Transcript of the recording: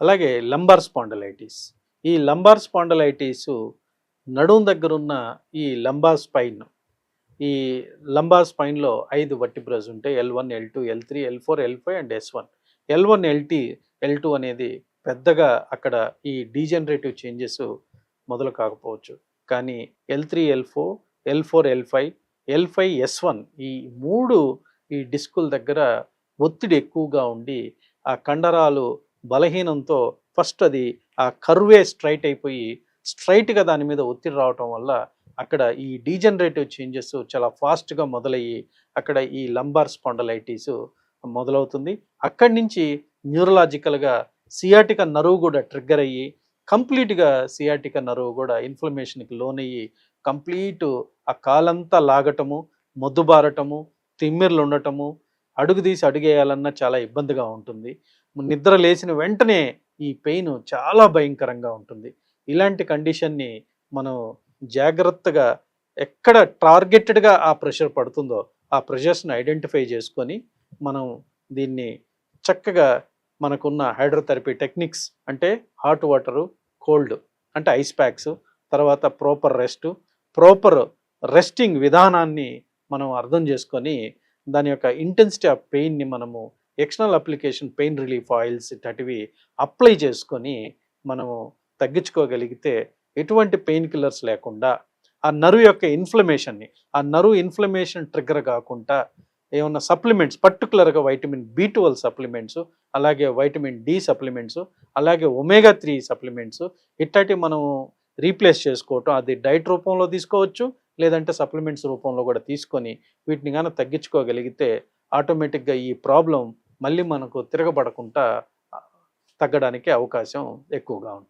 అలాగే lumbar spondylitis. ఈ lumbar spondylitis నడుం దగ్గరున్న ఈ లంబార్ స్పైన్ ఈ లంబార్ స్పైన్లో ఐదు వర్టిబ్రస్ ఉంటాయి L one L two L three L four L five and S one. L one LT L two అనేది పెద్దగా అక్కడ ఈ డీజనరేటివ్ చేంజెస్ మొదలు కాకపోవచ్చు. కానీ L three L four L four L five L five S one ఈ మూడు ఈ డిస్కుల దగ్గర ఒత్తిడి ఎక్కువగా ఉండి ఆ కండరాలు బలహీనంతో ఫస్ట్ అది ఆ కర్వే స్ట్రైట్ అయిపోయి స్ట్రైట్గా దాని మీద ఒత్తిడి రావటం వల్ల అక్కడ ఈ డీజనరేటివ్ చేంజెస్ చాలా ఫాస్ట్గా మొదలయ్యి అక్కడ ఈ లంబార్ స్పాండలైటిస్ మొదలవుతుంది. అక్కడి నుంచి న్యూరలాజికల్గా సియాటిక నరువు కూడా ట్రిగ్గర్ అయ్యి కంప్లీట్గా సియాటిక నరువు కూడా ఇన్ఫ్లమేషన్కి లోనయ్యి కంప్లీట్ ఆ కాలంతా లాగటము మొద్దుబారటము తిమ్మిర్లు ఉండటము అడుగు తీసి అడుగేయాలన్నా చాలా ఇబ్బందిగా ఉంటుంది. నిద్ర లేచిన వెంటనే ఈ పెయిన్ చాలా భయంకరంగా ఉంటుంది. ఇలాంటి కండిషన్ని మనం జాగ్రత్తగా ఎక్కడ టార్గెటెడ్గా ఆ ప్రెషర్ పడుతుందో ఆ ప్రెషర్స్ని ఐడెంటిఫై చేసుకొని మనం దీన్ని చక్కగా మనకున్న హైడ్రోథెరపీ టెక్నిక్స్ అంటే హాట్ వాటరు కోల్డ్ అంటే ఐస్ ప్యాక్స్ తర్వాత ప్రాపర్ రెస్ట్ ప్రాపర్ రెస్టింగ్ విధానాన్ని మనం అర్థం చేసుకొని దాని యొక్క ఇంటెన్సిటీ ఆఫ్ పెయిన్ని మనము external application pain relief oils ఇట్లాంటివి అప్లై చేసుకొని మనము తగ్గించుకోగలిగితే ఎటువంటి పెయిన్ కిల్లర్స్ లేకుండా ఆ నరు యొక్క ఇన్ఫ్లమేషన్ని ఆ నరు ఇన్ఫ్లమేషన్ ట్రిగ్గర్ కాకుండా ఏమన్నా సప్లిమెంట్స్ పర్టికులర్గా వైటమిన్ బి ట్వెల్వ్ సప్లిమెంట్స్ అలాగే వైటమిన్ డి సప్లిమెంట్స్ అలాగే ఒమేగా త్రీ సప్లిమెంట్స్ ఇట్లాంటివి మనం రీప్లేస్ చేసుకోవటం అది డైట్ రూపంలో తీసుకోవచ్చు లేదంటే సప్లిమెంట్స్ రూపంలో కూడా తీసుకొని వీటిని కానీ తగ్గించుకోగలిగితే ఆటోమేటిక్గా ఈ ప్రాబ్లం మళ్ళీ మనకు తిరగబడకుండా తగ్గడానికి అవకాశం ఎక్కువగా ఉంటుంది.